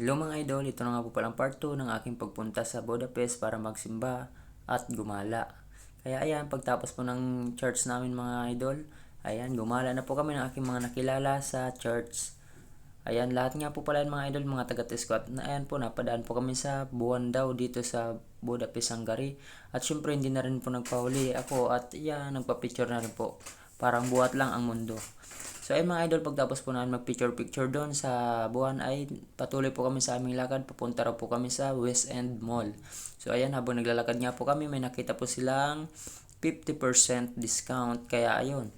Hello mga idol, ito na nga po palang part 2 ng aking pagpunta sa Budapest para magsimba at gumala. Kaya ayan, pagtapos po ng church namin mga idol, ayan, gumala na po kami ng aking mga nakilala sa church. Ayan, lahat nga po pala mga idol, mga taga-Tesco. At na- ayan po, napadaan po kami sa buwan daw dito sa Budapest, Hungary. At syempre, hindi na rin po nagpahuli ako at ayan, nagpa-picture na rin po. Parang buhat lang ang mundo. So ayun mga idol, pagtapos po namin mag-picture-picture doon sa buwan ay patuloy po kami sa aming lakad. Papunta raw po kami sa West End Mall. So ayan, habang naglalakad nga po kami, may nakita po silang 50% discount. Kaya ayun,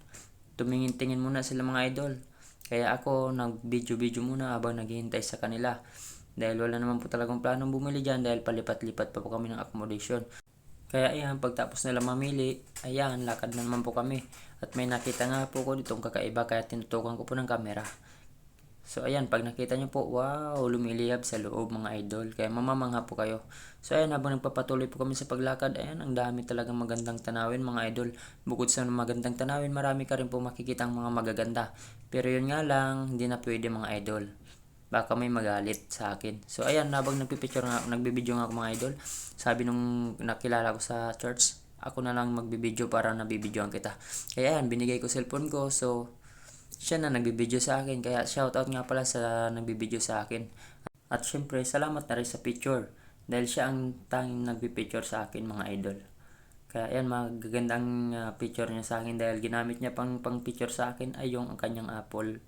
tumingin-tingin muna sila mga idol. Kaya ako nag-video-video muna habang naghihintay sa kanila. Dahil wala naman po talagang planong bumili dyan dahil palipat-lipat pa po kami ng accommodation. Kaya ayan, pagtapos nila mamili, ayan, lakad na naman po kami. At may nakita nga po ko ditong kakaiba kaya tinutukan ko po ng kamera. So ayan, pag nakita nyo po, wow, lumiliyab sa loob mga idol. Kaya mamamangha po kayo. So ayan, habang nagpapatuloy po kami sa paglakad, ayan, ang dami talagang magandang tanawin mga idol. Bukod sa magandang tanawin, marami ka rin po makikita mga magaganda. Pero yun nga lang, hindi na pwede mga idol. Baka may magalit sa akin. So ayan, habang nagpipicture nga, nagbibideo nga ako mga idol, sabi nung nakilala ko sa church, ako na lang magbibideo para nabibidyoan kita. Kaya ayan, binigay ko cellphone ko, so siya na nagbibideo sa akin. Kaya shoutout nga pala sa nagbibideo sa akin. At syempre, salamat na rin sa picture. Dahil siya ang tanging nagbipicture sa akin mga idol. Kaya yan, magagandang uh, picture niya sa akin dahil ginamit niya pang, pang picture sa akin ay yung ang kanyang Apple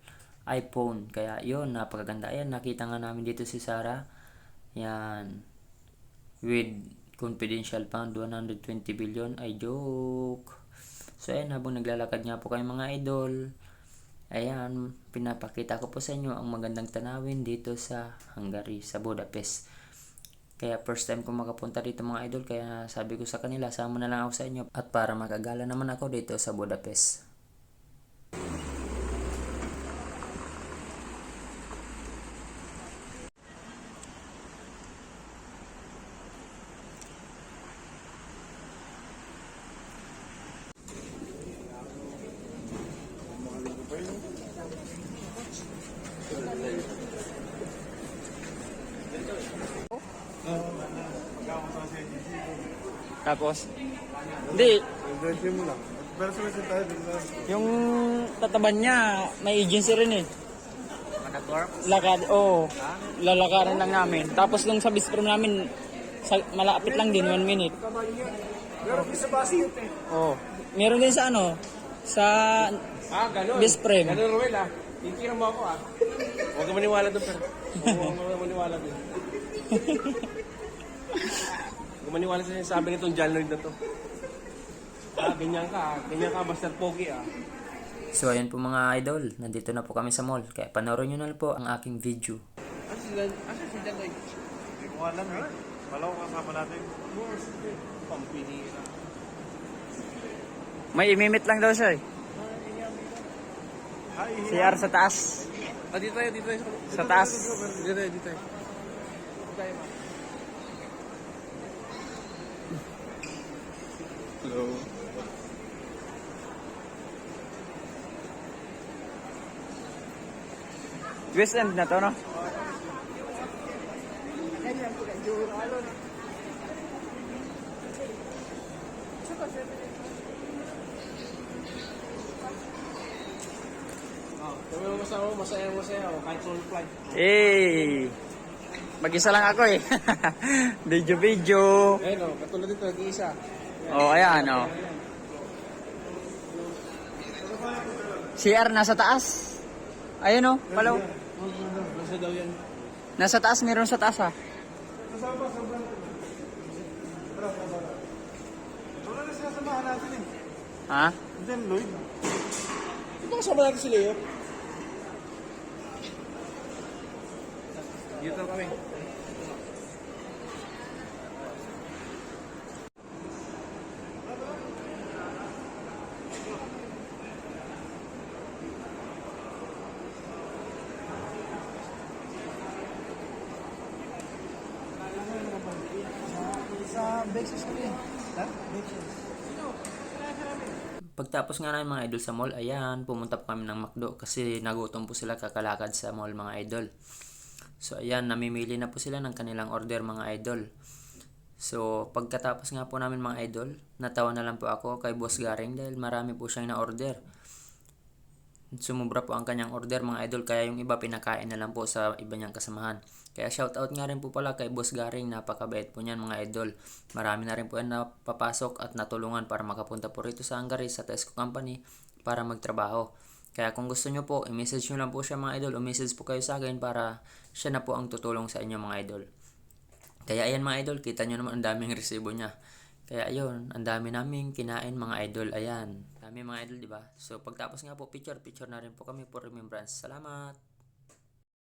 iPhone. Kaya yun, napakaganda. Ayan, nakita nga namin dito si Sarah. Yan. With confidential fund, 120 billion. Ay, joke. So, ayan, habang naglalakad nga po kayo mga idol, ayan, pinapakita ko po sa inyo ang magandang tanawin dito sa Hungary, sa Budapest. Kaya first time ko makapunta dito mga idol, kaya sabi ko sa kanila, sama na lang ako sa inyo at para makagala naman ako dito sa Budapest. Tapos, hindi. Pero sa kasi tayo? Yung tataban niya, may agency rin eh. Lakad, oo. Oh, lalakarin lang namin. Tapos nung sa bisprom namin, sa, malapit lang din, one minute. Pero sa basi yun eh. Oo. Oh. Meron din sa ano, sa Ah, ganun. Bisprem. Ganun, Ruel ah. Tinkiran mo ako ah. Huwag ka maniwala doon, pero. Huwag ka maniwala doon. Huwag ka maniwala sa sinasabi nitong John Lloyd na to. Ah, ganyan ka ah. Ganyan ka, basta pogi ah. So ayan po mga idol, nandito na po kami sa mall. Kaya panoorin nyo na po ang aking video. Ano sila? Ano si John Lloyd? Hindi ko alam eh. Wala ko kasama natin. Pampinira. May imimit lang daw siya eh. Ay, CR sa taas. Ah, dito tayo, dito tayo. Sa taas. Dito tayo, dito tayo. Tayo, ma. Hello. West End na to, no? Oh, kami mo masama, masaya masaya ako, kahit solo flight. Eh, mag-isa lang ako eh. Video-video. Ayun o, katulad dito, nag-iisa. Oh, ayan, oh. CR nasa taas. Ayun oh, palaw. Nasa daw yan. Nasa taas, meron sa taas ah. Wala na sinasamahan natin eh. Ha? Diyan, Lloyd. Ba kasama natin si Leo? Dito kami. Sa. Ha? Bexis. Pagtapos nga namin mga idol sa mall, ayan, pumunta po kami ng McDo kasi nagutom po sila kakalakad sa mall mga idol. So ayan, namimili na po sila ng kanilang order mga idol. So pagkatapos nga po namin mga idol, natawa na lang po ako kay Boss Garing dahil marami po siyang na-order. Sumubra po ang kanyang order mga idol kaya yung iba pinakain na lang po sa iba niyang kasamahan. Kaya shoutout nga rin po pala kay Boss Garing, napakabait po niyan mga idol. Marami na rin po yan napapasok at natulungan para makapunta po rito sa Hungary sa Tesco Company para magtrabaho. Kaya kung gusto nyo po, i-message nyo lang po siya mga idol o message po kayo sa akin para siya na po ang tutulong sa inyo mga idol. Kaya ayan mga idol, kita nyo naman ang daming resibo niya. Kaya ayun, ang dami naming kinain mga idol. Ayan, dami mga idol, di ba? So pagtapos nga po picture, picture na rin po kami for remembrance. Salamat!